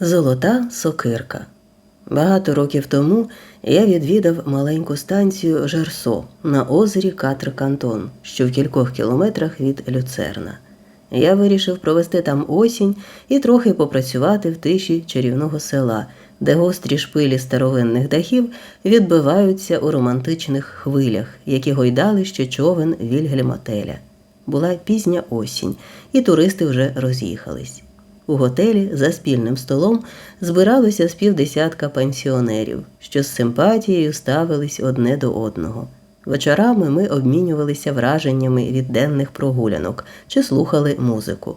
Золота сокирка. Багато років тому я відвідав маленьку станцію Жерсо на озері Катр Кантон, що в кількох кілометрах від Люцерна. Я вирішив провести там осінь і трохи попрацювати в тиші чарівного села, де гострі шпилі старовинних дахів відбиваються у романтичних хвилях, які гойдали ще човен Вільгельма Теля. Була пізня осінь, і туристи вже роз'їхались. У готелі за спільним столом збиралося з півдесятка пенсіонерів, що з симпатією ставились одне до одного. Вечорами ми обмінювалися враженнями від денних прогулянок чи слухали музику.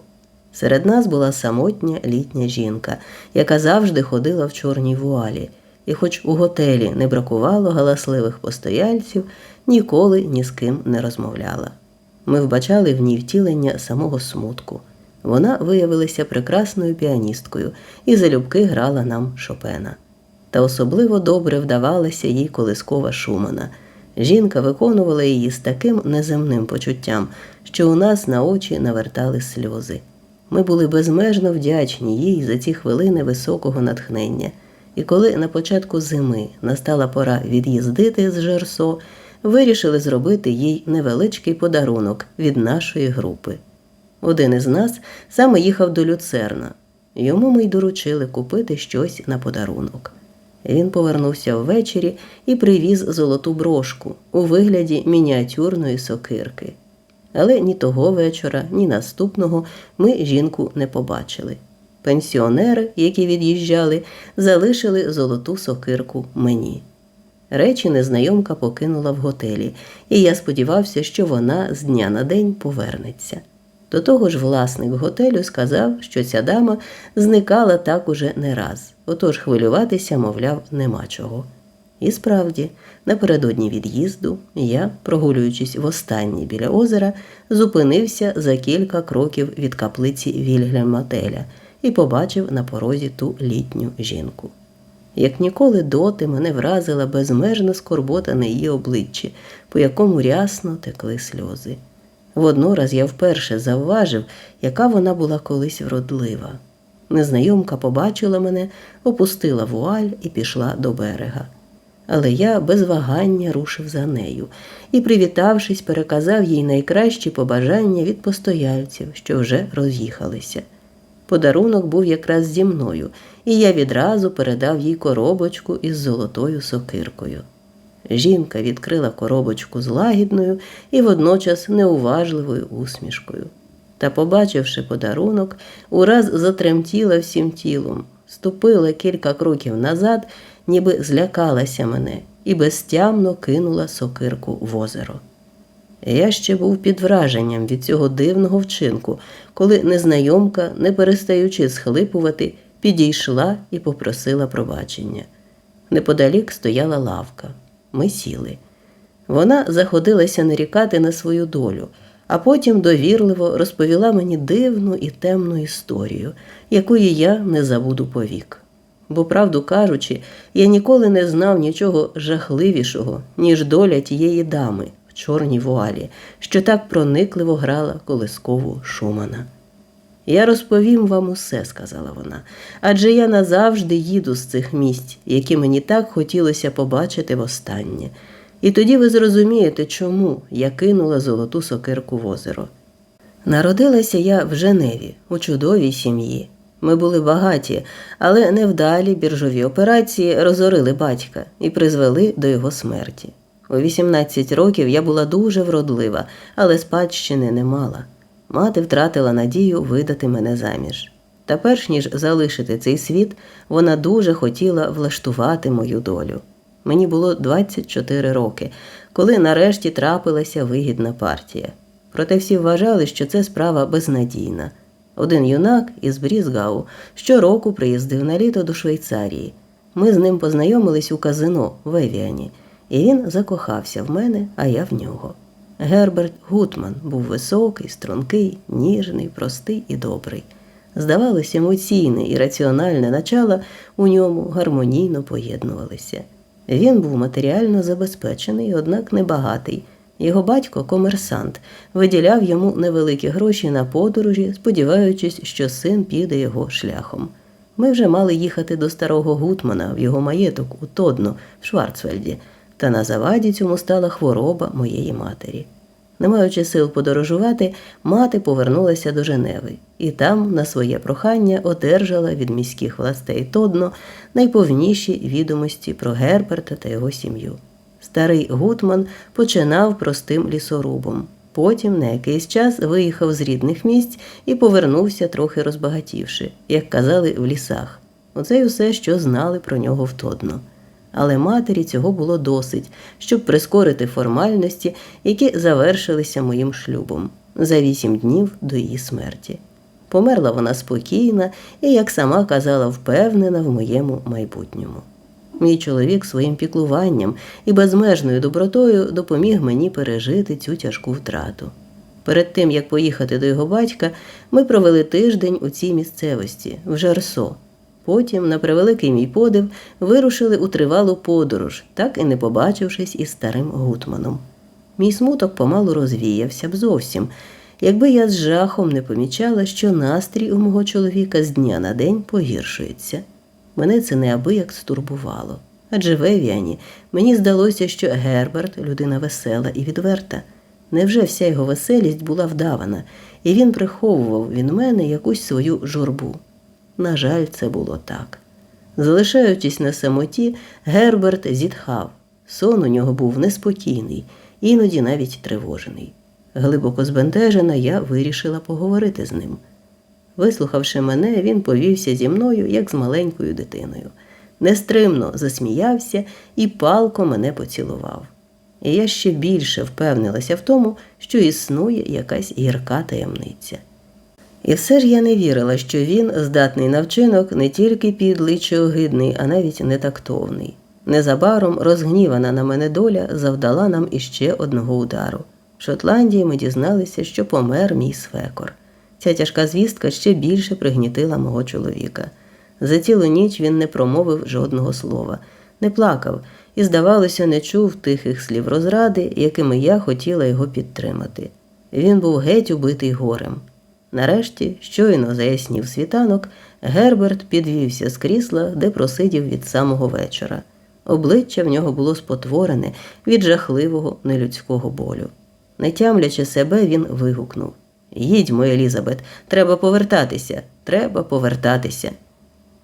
Серед нас була самотня літня жінка, яка завжди ходила в чорній вуалі, і, хоч у готелі не бракувало галасливих постояльців, ніколи ні з ким не розмовляла. Ми вбачали в ній втілення самого смутку. Вона виявилася прекрасною піаністкою і залюбки грала нам Шопена. Та особливо добре вдавалася їй колискова Шумана. Жінка виконувала її з таким неземним почуттям, що у нас на очі навертали сльози. Ми були безмежно вдячні їй за ці хвилини високого натхнення. І коли на початку зими настала пора від'їздити з Жерсо, вирішили зробити їй невеличкий подарунок від нашої групи. Один із нас саме їхав до люцерна. Йому ми й доручили купити щось на подарунок. Він повернувся ввечері і привіз золоту брошку у вигляді мініатюрної сокирки. Але ні того вечора, ні наступного ми жінку не побачили. Пенсіонери, які від'їжджали, залишили золоту сокирку мені. Речі незнайомка покинула в готелі, і я сподівався, що вона з дня на день повернеться. До того ж, власник готелю сказав, що ця дама зникала так уже не раз, отож хвилюватися, мовляв, нема чого. І справді, напередодні від'їзду я, прогулюючись востаннє біля озера, зупинився за кілька кроків від каплиці Вільгельма Теля і побачив на порозі ту літню жінку. Як ніколи доти мене вразила безмежна скорбота на її обличчі, по якому рясно текли сльози. Воднораз я вперше завважив, яка вона була колись вродлива. Незнайомка побачила мене, опустила вуаль і пішла до берега. Але я без вагання рушив за нею і, привітавшись, переказав їй найкращі побажання від постояльців, що вже роз'їхалися. Подарунок був якраз зі мною, і я відразу передав їй коробочку із золотою сокиркою. Жінка відкрила коробочку з лагідною і водночас неуважливою усмішкою. Та, побачивши подарунок, ураз затремтіла всім тілом, ступила кілька кроків назад, ніби злякалася мене, і безтямно кинула сокирку в озеро. Я ще був під враженням від цього дивного вчинку, коли незнайомка, не перестаючи схлипувати, підійшла і попросила пробачення. Неподалік стояла лавка. Ми сіли. Вона заходилася нарікати на свою долю, а потім довірливо розповіла мені дивну і темну історію, якої я не забуду повік. Бо, правду кажучи, я ніколи не знав нічого жахливішого, ніж доля тієї дами в чорній вуалі, що так проникливо грала колискову Шумана. Я розповім вам усе, сказала вона, адже я назавжди їду з цих місць, які мені так хотілося побачити востаннє. І тоді ви зрозумієте, чому я кинула золоту сокирку в озеро. Народилася я в Женеві, у чудовій сім'ї. Ми були багаті, але невдалі біржові операції розорили батька і призвели до його смерті. У 18 років я була дуже вродлива, але спадщини не мала. Мати втратила надію видати мене заміж. Та перш ніж залишити цей світ, вона дуже хотіла влаштувати мою долю. Мені було 24 роки, коли нарешті трапилася вигідна партія. Проте всі вважали, що це справа безнадійна. Один юнак із Брізгау щороку приїздив на літо до Швейцарії. Ми з ним познайомились у казино в Евіані, і він закохався в мене, а я в нього. Герберт Гутман був високий, стрункий, ніжний, простий і добрий. Здавалося, емоційне і раціональне начало у ньому гармонійно поєднувалися. Він був матеріально забезпечений, однак небагатий. Його батько, комерсант, виділяв йому невеликі гроші на подорожі, сподіваючись, що син піде його шляхом. Ми вже мали їхати до старого Гутмана в його маєток у Тодно в Шварцвельді, та на заваді цьому стала хвороба моєї матері. Не маючи сил подорожувати, мати повернулася до Женеви і там, на своє прохання, одержала від міських властей Тодно найповніші відомості про Герберта та його сім'ю. Старий Гутман починав простим лісорубом. Потім на якийсь час виїхав з рідних місць і повернувся трохи розбагатівши, як казали в лісах. Оце й усе, що знали про нього втодно. Але матері цього було досить, щоб прискорити формальності, які завершилися моїм шлюбом за вісім днів до її смерті. Померла вона спокійна і, як сама казала, впевнена в моєму майбутньому. Мій чоловік своїм піклуванням і безмежною добротою допоміг мені пережити цю тяжку втрату. Перед тим, як поїхати до його батька, ми провели тиждень у цій місцевості, в Жарсо. Потім, на превеликий мій подив, вирушили у тривалу подорож, так і не побачившись із старим Гутманом. Мій смуток помалу розвіявся б зовсім, якби я з жахом не помічала, що настрій у мого чоловіка з дня на день погіршується. Мене це неабияк стурбувало. Адже в Евіані мені здалося, що Герберт людина весела і відверта. Невже вся його веселість була вдавана, і він приховував від мене якусь свою журбу? На жаль, це було так. Залишаючись на самоті, Герберт зітхав. Сон у нього був неспокійний, іноді навіть тривожений. Глибоко збентежена, я вирішила поговорити з ним. Вислухавши мене, він повівся зі мною, як з маленькою дитиною. Нестримно засміявся і палко мене поцілував. І я ще більше впевнилася в тому, що існує якась гірка таємниця. І все ж я не вірила, що він здатний на вчинок не тільки підлий чи огидний, а навіть нетактовний. Незабаром розгнівана на мене доля завдала нам іще одного удару. В Шотландії ми дізналися, що помер мій свекор. Ця тяжка звістка ще більше пригнітила мого чоловіка. За цілу ніч він не промовив жодного слова, не плакав і, здавалося, не чув тихих слів розради, якими я хотіла його підтримати. Він був геть убитий горем. Нарешті, щойно заяснів світанок, Герберт підвівся з крісла, де просидів від самого вечора. Обличчя в нього було спотворене від жахливого нелюдського болю. Не тямлячи себе, він вигукнув Їдьмо, Елізабет, треба повертатися, треба повертатися.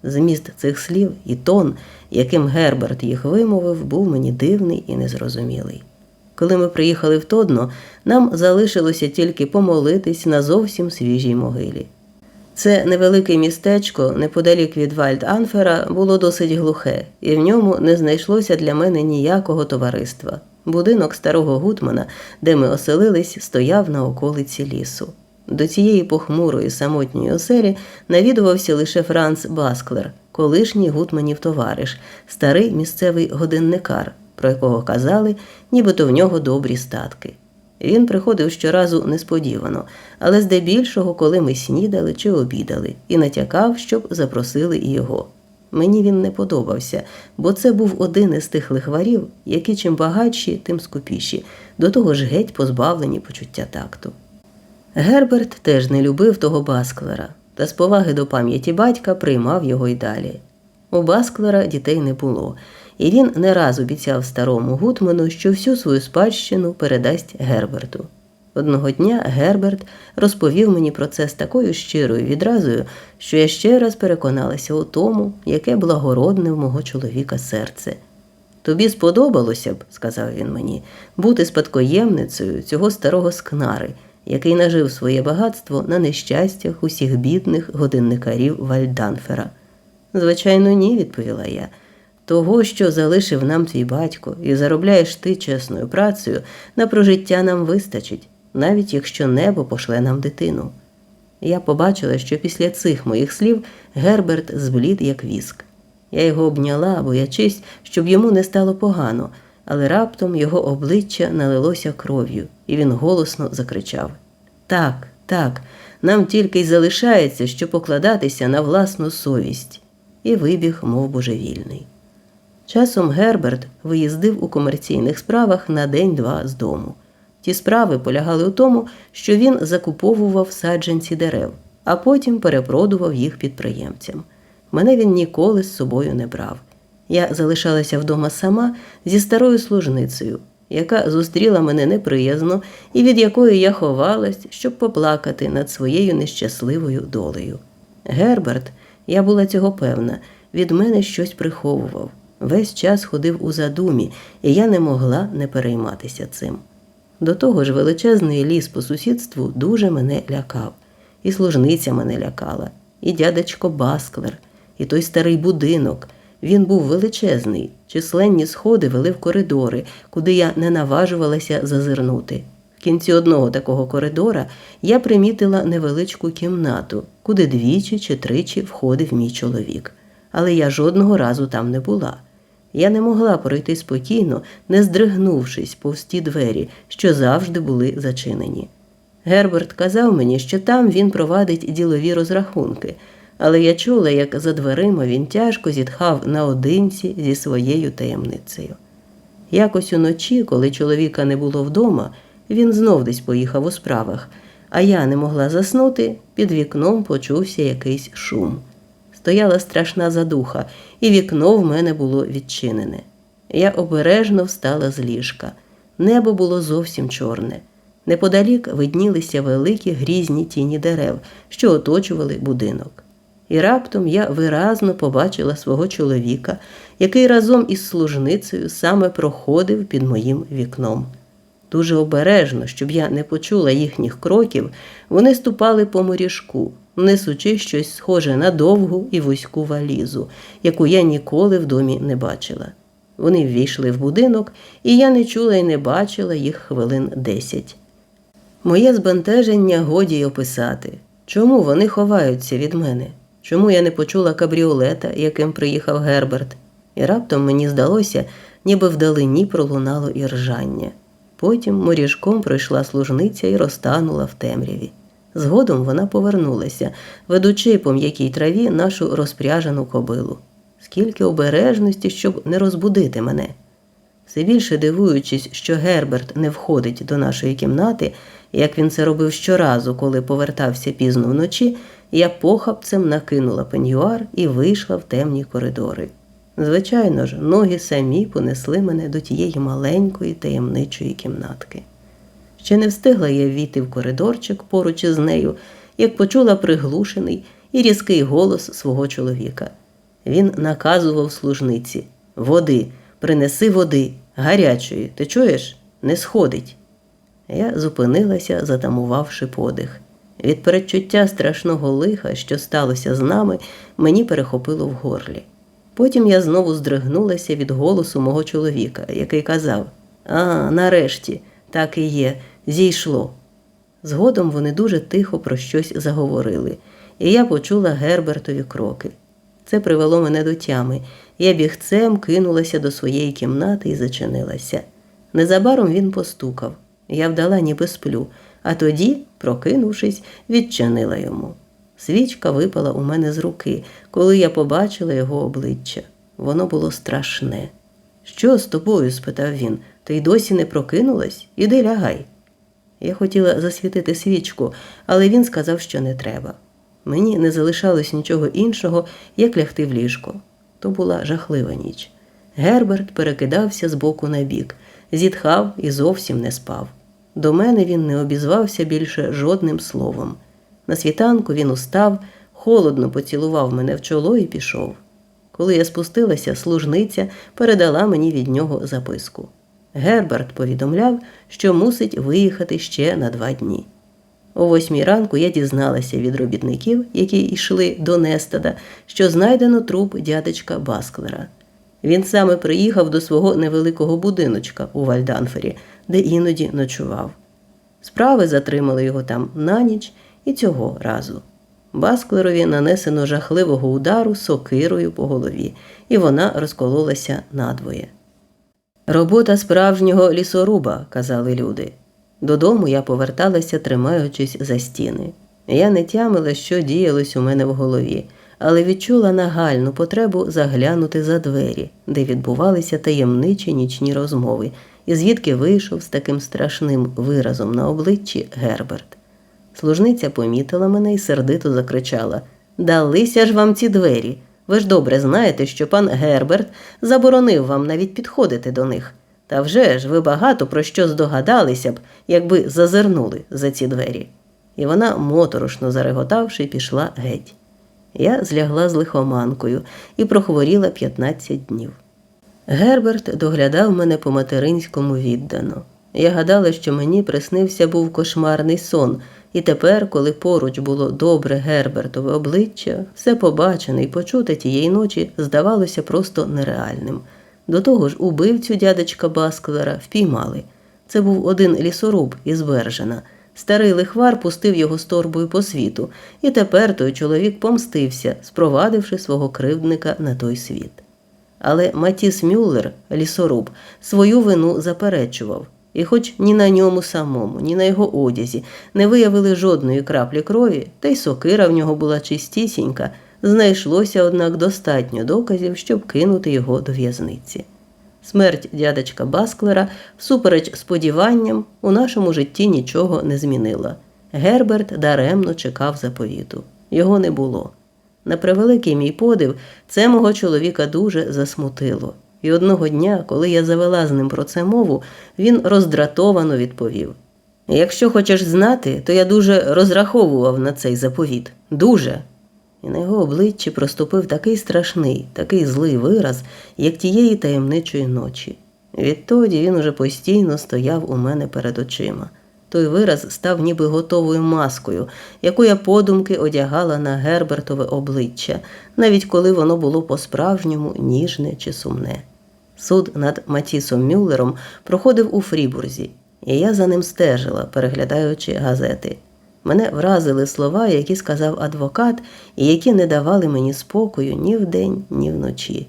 Зміст цих слів і тон, яким Герберт їх вимовив, був мені дивний і незрозумілий. Коли ми приїхали в Тодно, нам залишилося тільки помолитись на зовсім свіжій могилі. Це невелике містечко, неподалік від Вальд-Анфера, було досить глухе, і в ньому не знайшлося для мене ніякого товариства. Будинок старого Гутмана, де ми оселились, стояв на околиці лісу. До цієї похмурої самотньої оселі навідувався лише Франц Басклер, колишній гутманів товариш, старий місцевий годинникар, про якого казали, нібито в нього добрі статки. Він приходив щоразу несподівано, але здебільшого, коли ми снідали чи обідали, і натякав, щоб запросили і його. Мені він не подобався, бо це був один із тих лихварів, які чим багатші, тим скупіші, до того ж геть позбавлені почуття такту. Герберт теж не любив того Басклера, та з поваги до пам'яті батька приймав його й далі. У Басклера дітей не було, і він не раз обіцяв старому Гутману, що всю свою спадщину передасть Герберту. Одного дня Герберт розповів мені про це з такою щирою відразою, що я ще раз переконалася у тому, яке благородне в мого чоловіка серце. Тобі сподобалося б, сказав він мені, бути спадкоємницею цього старого скнари, який нажив своє багатство на нещастях усіх бідних годинникарів Вальданфера. Звичайно, ні, відповіла я. Того, що залишив нам твій батько, і заробляєш ти чесною працею, на прожиття нам вистачить, навіть якщо небо пошле нам дитину. Я побачила, що після цих моїх слів Герберт зблід, як віск. Я його обняла, боячись, щоб йому не стало погано, але раптом його обличчя налилося кров'ю, і він голосно закричав: Так, так, нам тільки й залишається, що покладатися на власну совість, і вибіг, мов божевільний. Часом Герберт виїздив у комерційних справах на день-два з дому. Ті справи полягали у тому, що він закуповував саджанці дерев, а потім перепродував їх підприємцям. Мене він ніколи з собою не брав. Я залишалася вдома сама зі старою служницею, яка зустріла мене неприязно і від якої я ховалась, щоб поплакати над своєю нещасливою долею. Герберт, я була цього певна, від мене щось приховував. Весь час ходив у задумі, і я не могла не перейматися цим. До того ж, величезний ліс по сусідству дуже мене лякав, і служниця мене лякала, і дядечко Басклер, і той старий будинок. Він був величезний, численні сходи вели в коридори, куди я не наважувалася зазирнути. В кінці одного такого коридора я примітила невеличку кімнату, куди двічі чи тричі входив мій чоловік. Але я жодного разу там не була. Я не могла пройти спокійно, не здригнувшись повз ті двері, що завжди були зачинені. Герберт казав мені, що там він провадить ділові розрахунки, але я чула, як за дверима він тяжко зітхав наодинці зі своєю таємницею. Якось уночі, коли чоловіка не було вдома, він знов десь поїхав у справах, а я не могла заснути, під вікном почувся якийсь шум. Стояла страшна задуха, і вікно в мене було відчинене. Я обережно встала з ліжка. Небо було зовсім чорне. Неподалік виднілися великі грізні тіні дерев, що оточували будинок. І раптом я виразно побачила свого чоловіка, який разом із служницею саме проходив під моїм вікном. Дуже обережно, щоб я не почула їхніх кроків, вони ступали по моріжку, несучи щось схоже на довгу і вузьку валізу, яку я ніколи в домі не бачила. Вони ввійшли в будинок, і я не чула і не бачила їх хвилин десять. Моє збентеження годі й описати. Чому вони ховаються від мене? Чому я не почула кабріолета, яким приїхав Герберт? І раптом мені здалося, ніби вдалині пролунало і ржання. Потім моріжком пройшла служниця і розтанула в темряві. Згодом вона повернулася, ведучи по м'якій траві нашу розпряжену кобилу. Скільки обережності, щоб не розбудити мене. Все більше дивуючись, що Герберт не входить до нашої кімнати, як він це робив щоразу, коли повертався пізно вночі, я похапцем накинула пеньюар і вийшла в темні коридори. Звичайно ж, ноги самі понесли мене до тієї маленької таємничої кімнатки. Ще не встигла я війти в коридорчик поруч із нею, як почула приглушений і різкий голос свого чоловіка. Він наказував служниці Води, принеси води, гарячої, ти чуєш? Не сходить. Я зупинилася, затамувавши подих. Від передчуття страшного лиха, що сталося з нами, мені перехопило в горлі. Потім я знову здригнулася від голосу мого чоловіка, який казав: А, нарешті, так і є, зійшло. Згодом вони дуже тихо про щось заговорили, і я почула Гербертові кроки. Це привело мене до тями. Я бігцем кинулася до своєї кімнати і зачинилася. Незабаром він постукав. Я вдала, ніби сплю, а тоді, прокинувшись, відчинила йому. Свічка випала у мене з руки, коли я побачила його обличчя. Воно було страшне. Що з тобою? спитав він. Ти й досі не прокинулась? Іди лягай. Я хотіла засвітити свічку, але він сказав, що не треба. Мені не залишалось нічого іншого, як лягти в ліжко. То була жахлива ніч. Герберт перекидався з боку на бік, зітхав і зовсім не спав. До мене він не обізвався більше жодним словом. На світанку він устав, холодно поцілував мене в чоло і пішов. Коли я спустилася, служниця передала мені від нього записку. Герберт повідомляв, що мусить виїхати ще на два дні. О восьмій ранку я дізналася від робітників, які йшли до Нестада, що знайдено труп дядечка Басклера. Він саме приїхав до свого невеликого будиночка у Вальданфері, де іноді ночував. Справи затримали його там на ніч і цього разу. Басклерові нанесено жахливого удару сокирою по голові, і вона розкололася надвоє. Робота справжнього лісоруба, казали люди. Додому я поверталася, тримаючись за стіни. Я не тямила, що діялось у мене в голові, але відчула нагальну потребу заглянути за двері, де відбувалися таємничі нічні розмови, і звідки вийшов з таким страшним виразом на обличчі Герберт. Служниця помітила мене і сердито закричала Далися ж вам ці двері. Ви ж добре знаєте, що пан Герберт заборонив вам навіть підходити до них. Та вже ж ви багато про що здогадалися б, якби зазирнули за ці двері. І вона, моторошно зареготавши, пішла геть. Я злягла з лихоманкою і прохворіла 15 днів. Герберт доглядав мене по материнському віддано. Я гадала, що мені приснився був кошмарний сон, і тепер, коли поруч було добре Гербертове обличчя, все побачене і почуте тієї ночі здавалося просто нереальним. До того ж, убивцю дядечка Басклера впіймали. Це був один лісоруб із Бержена. Старий лихвар пустив його з торбою по світу, і тепер той чоловік помстився, спровадивши свого кривдника на той світ. Але Матіс Мюллер, лісоруб, свою вину заперечував, і, хоч ні на ньому самому, ні на його одязі не виявили жодної краплі крові, та й сокира в нього була чистісінька, знайшлося, однак, достатньо доказів, щоб кинути його до в'язниці. Смерть дядечка Басклера, всупереч сподіванням, у нашому житті нічого не змінила. Герберт даремно чекав заповіту. Його не було. На превеликий мій подив, це мого чоловіка дуже засмутило. І одного дня, коли я завела з ним про це мову, він роздратовано відповів: Якщо хочеш знати, то я дуже розраховував на цей заповіт. Дуже. І на його обличчі проступив такий страшний, такий злий вираз, як тієї таємничої ночі. Відтоді він уже постійно стояв у мене перед очима. Той вираз став ніби готовою маскою, яку я подумки одягала на Гербертове обличчя, навіть коли воно було по-справжньому ніжне чи сумне. Суд над Матісом Мюллером проходив у Фрібурзі, і я за ним стежила, переглядаючи газети. Мене вразили слова, які сказав адвокат, і які не давали мені спокою ні вдень, ні вночі.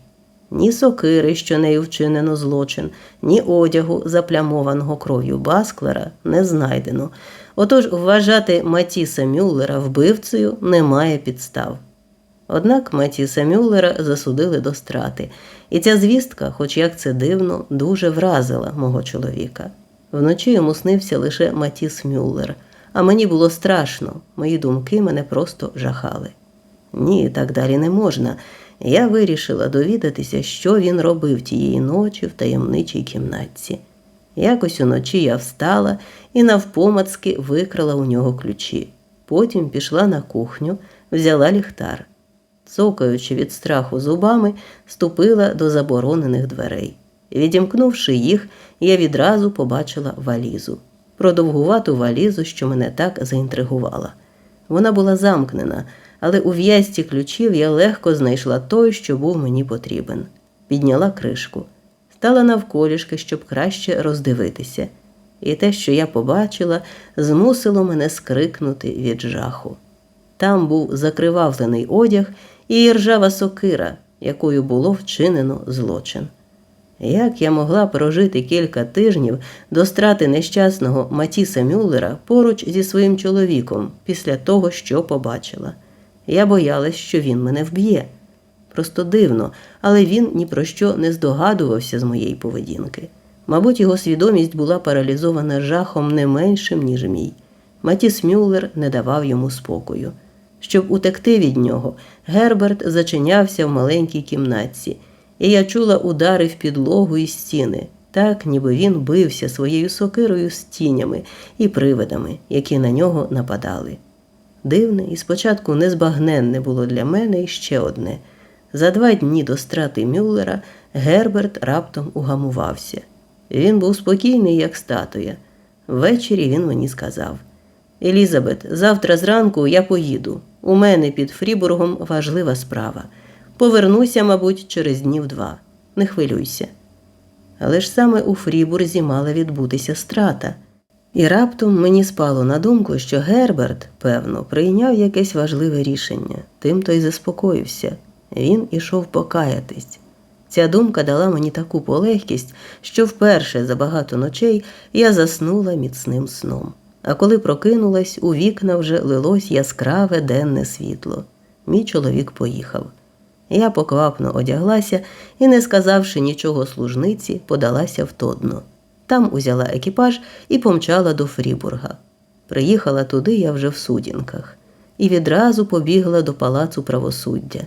Ні сокири, що нею вчинено злочин, ні одягу, заплямованого кров'ю Басклера, не знайдено. Отож вважати Матіса Мюллера вбивцею немає підстав. Однак Матіса Мюллера засудили до страти, і ця звістка, хоч як це дивно, дуже вразила мого чоловіка. Вночі йому снився лише Матіс Мюллер, а мені було страшно, мої думки мене просто жахали. Ні, так далі не можна. Я вирішила довідатися, що він робив тієї ночі в таємничій кімнатці. Якось уночі я встала і навпомацки викрала у нього ключі. Потім пішла на кухню, взяла ліхтар. Цокаючи від страху зубами, ступила до заборонених дверей. Відімкнувши їх, я відразу побачила валізу. Продовгувату валізу, що мене так заінтригувала. Вона була замкнена, але у в'язці ключів я легко знайшла той, що був мені потрібен. Підняла кришку, стала навколішки, щоб краще роздивитися, і те, що я побачила, змусило мене скрикнути від жаху. Там був закривавлений одяг і ржава сокира, якою було вчинено злочин. Як я могла прожити кілька тижнів до страти нещасного Матіса Мюллера поруч зі своїм чоловіком після того, що побачила? Я боялась, що він мене вб'є. Просто дивно, але він ні про що не здогадувався з моєї поведінки. Мабуть, його свідомість була паралізована жахом не меншим, ніж мій. Матіс Мюллер не давав йому спокою. Щоб утекти від нього, Герберт зачинявся в маленькій кімнатці, і я чула удари в підлогу і стіни, так ніби він бився своєю сокирою з тінями і привидами, які на нього нападали. Дивне і спочатку незбагненне було для мене ще одне. За два дні до страти Мюллера Герберт раптом угамувався. Він був спокійний, як статуя. Ввечері він мені сказав: Елізабет, завтра зранку я поїду. У мене під Фрібургом важлива справа. Повернуся, мабуть, через днів два. Не хвилюйся. Але ж саме у Фрібурзі мала відбутися страта. І раптом мені спало на думку, що Герберт, певно, прийняв якесь важливе рішення, тим то й заспокоївся. Він ішов покаятись. Ця думка дала мені таку полегкість, що вперше за багато ночей я заснула міцним сном. А коли прокинулась, у вікна вже лилось яскраве денне світло. Мій чоловік поїхав. Я поквапно одяглася і, не сказавши нічого служниці, подалася в Тодно. Там узяла екіпаж і помчала до Фрібурга. Приїхала туди я вже в сутінках і відразу побігла до палацу правосуддя.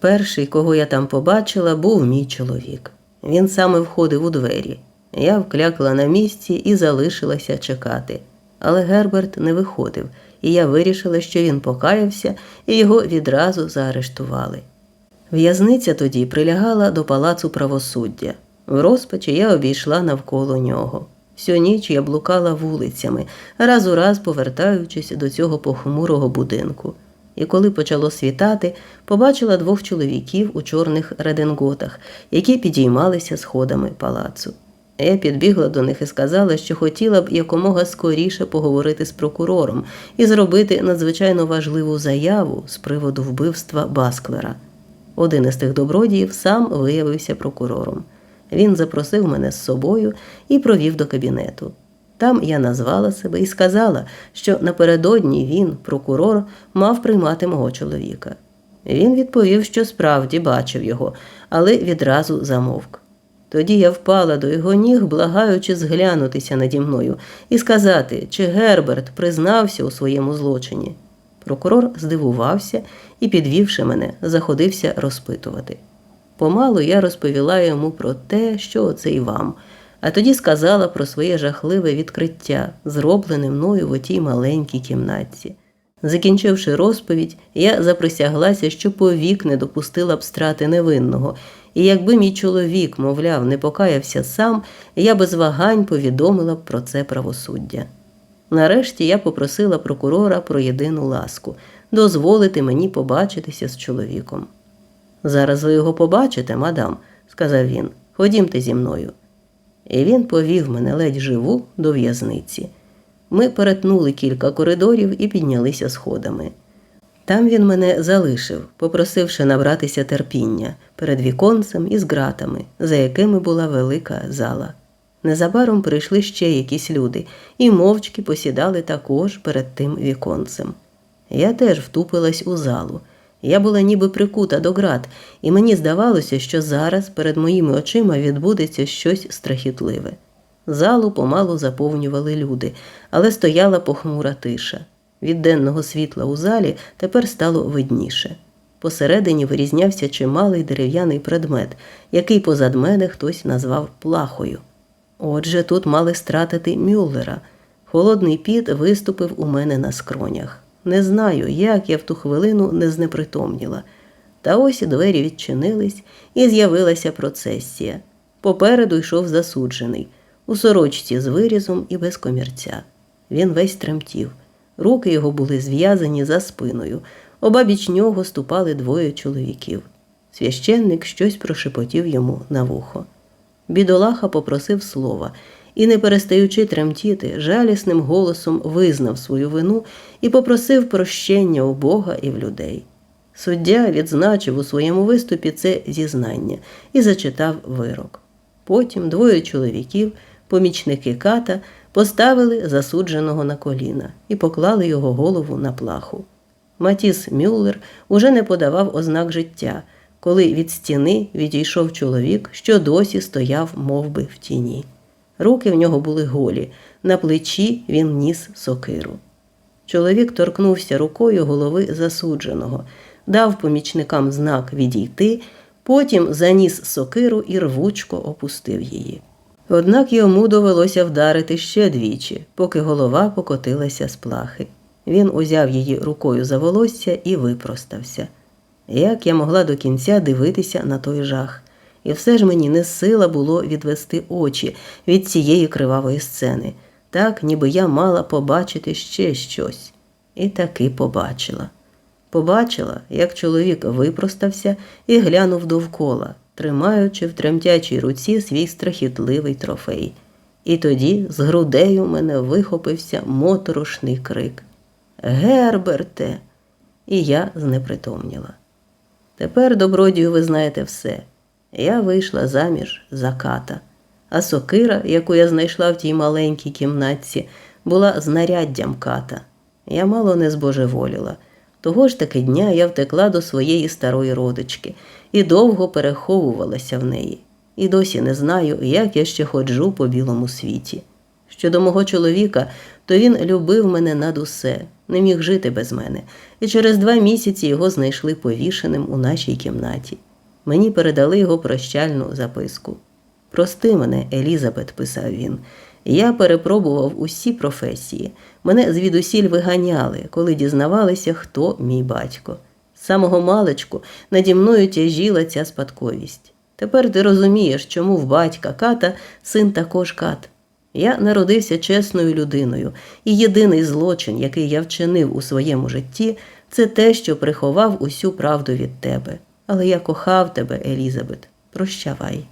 Перший, кого я там побачила, був мій чоловік. Він саме входив у двері. Я вклякла на місці і залишилася чекати. Але Герберт не виходив, і я вирішила, що він покаявся, і його відразу заарештували. В'язниця тоді прилягала до палацу правосуддя. В розпачі я обійшла навколо нього. Всю ніч я блукала вулицями, раз у раз повертаючись до цього похмурого будинку. І коли почало світати, побачила двох чоловіків у чорних реденготах, які підіймалися сходами палацу. Я підбігла до них і сказала, що хотіла б якомога скоріше поговорити з прокурором і зробити надзвичайно важливу заяву з приводу вбивства Басклера. Один із тих добродіїв сам виявився прокурором. Він запросив мене з собою і провів до кабінету. Там я назвала себе і сказала, що напередодні він, прокурор, мав приймати мого чоловіка. Він відповів, що справді бачив його, але відразу замовк. Тоді я впала до його ніг, благаючи зглянутися наді мною і сказати, чи Герберт признався у своєму злочині. Прокурор здивувався і, підвівши мене, заходився розпитувати. Помалу я розповіла йому про те, що оце і вам, а тоді сказала про своє жахливе відкриття, зроблене мною в отій маленькій кімнатці. Закінчивши розповідь, я заприсяглася, що повік не допустила б страти невинного, і якби мій чоловік, мовляв, не покаявся сам, я без вагань повідомила б про це правосуддя. Нарешті я попросила прокурора про єдину ласку дозволити мені побачитися з чоловіком. Зараз ви його побачите, мадам, сказав він. Ходімте зі мною. І він повів мене ледь живу до в'язниці. Ми перетнули кілька коридорів і піднялися сходами. Там він мене залишив, попросивши набратися терпіння перед віконцем і з ґратами, за якими була велика зала. Незабаром прийшли ще якісь люди і мовчки посідали також перед тим віконцем. Я теж втупилась у залу. Я була ніби прикута до град, і мені здавалося, що зараз перед моїми очима відбудеться щось страхітливе. Залу помалу заповнювали люди, але стояла похмура тиша. Від денного світла у залі тепер стало видніше. Посередині вирізнявся чималий дерев'яний предмет, який позад мене хтось назвав плахою. Отже, тут мали стратити Мюллера. Холодний піт виступив у мене на скронях. Не знаю, як я в ту хвилину не знепритомніла. Та ось двері відчинились, і з'явилася процесія. Попереду йшов засуджений, у сорочці з вирізом і без комірця. Він весь тремтів. Руки його були зв'язані за спиною. Обабіч нього ступали двоє чоловіків. Священник щось прошепотів йому на вухо. Бідолаха попросив слова і, не перестаючи тремтіти, жалісним голосом визнав свою вину і попросив прощення у Бога і в людей. Суддя відзначив у своєму виступі це зізнання і зачитав вирок. Потім двоє чоловіків, помічники ката, поставили засудженого на коліна і поклали його голову на плаху. Матіс Мюллер уже не подавав ознак життя, коли від стіни відійшов чоловік, що досі стояв мов би, в тіні. Руки в нього були голі, на плечі він ніс сокиру. Чоловік торкнувся рукою голови засудженого, дав помічникам знак відійти, потім заніс сокиру і рвучко опустив її. Однак йому довелося вдарити ще двічі, поки голова покотилася з плахи. Він узяв її рукою за волосся і випростався. Як я могла до кінця дивитися на той жах, і все ж мені не сила було відвести очі від цієї кривавої сцени, так ніби я мала побачити ще щось. І таки побачила. Побачила, як чоловік випростався і глянув довкола, тримаючи в тремтячій руці свій страхітливий трофей. І тоді з грудей у мене вихопився моторошний крик Герберте! І я знепритомніла. Тепер, добродію, ви знаєте все. Я вийшла заміж за ката, а сокира, яку я знайшла в тій маленькій кімнатці, була знаряддям ката. Я мало не збожеволіла. Того ж таки дня я втекла до своєї старої родички і довго переховувалася в неї. І досі не знаю, як я ще ходжу по білому світі. Щодо мого чоловіка, то він любив мене над усе, не міг жити без мене, і через два місяці його знайшли повішеним у нашій кімнаті. Мені передали його прощальну записку. Прости мене, Елізабет, писав він. Я перепробував усі професії. Мене звідусіль виганяли, коли дізнавалися, хто мій батько. З самого маличку наді мною тяжіла ця спадковість. Тепер ти розумієш, чому в батька ката син також кат. Я народився чесною людиною, і єдиний злочин, який я вчинив у своєму житті, це те, що приховав усю правду від тебе. Але я кохав тебе, Елізабет. Прощавай.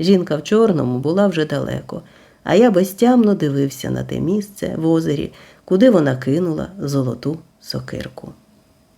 Жінка в чорному була вже далеко, а я безтямно дивився на те місце в озері, куди вона кинула золоту сокирку.